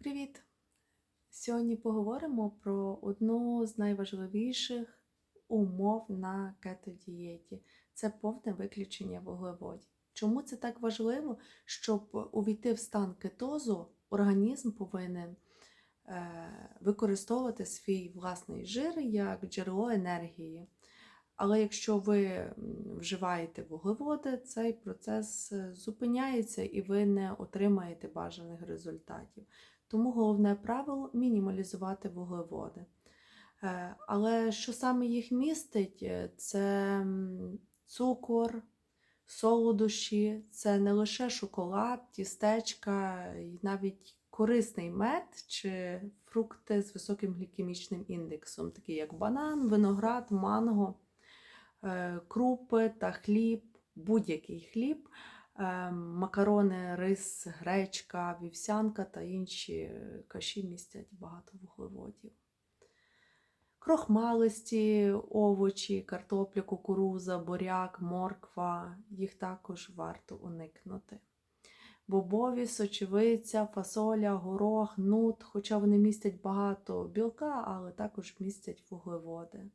Привіт! Сьогодні поговоримо про одну з найважливіших умов на кето-дієті. Це повне виключення вуглеводів. Чому це так важливо? Щоб увійти в стан кетозу, організм повинен е, використовувати свій власний жир як джерело енергії. Але якщо ви вживаєте вуглеводи, цей процес е, зупиняється і ви не отримаєте бажаних результатів. Тому головне правило мінімалізувати вуглеводи. Е, Але що саме їх містить, Е, це цукор, солодощі, це не лише шоколад, тістечка, навіть корисний мед чи фрукти з високим глікемічним індексом, такі як банан, виноград, манго, крупи та хліб, будь-який хліб е, макарони, рис, гречка, вівсянка та інші е, каші містять багато вуглеводів. Крохмалисті, овочі, картопля, кукуруза, буряк, морква, їх також варто уникнути. Бобові, сочевиця, фасоля, горох, нут, хоча вони містять багато білка, але також містять вуглеводи.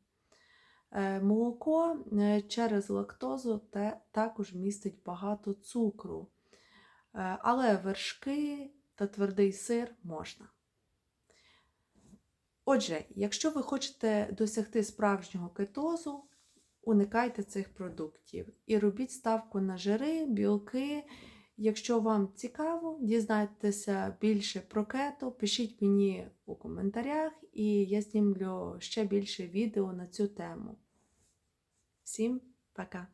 Е, Молоко е, через лактозу також містить багато цукру, Е, але вершки та твердий сир можна. Отже, якщо ви хочете досягти справжнього кетозу, уникайте цих продуктів і робіть ставку на жири, білки. Якщо вам цікаво дізнатися більше про кето, пишіть мені у коментарях, і я знімлю ще більше відео на цю тему. Всім пока!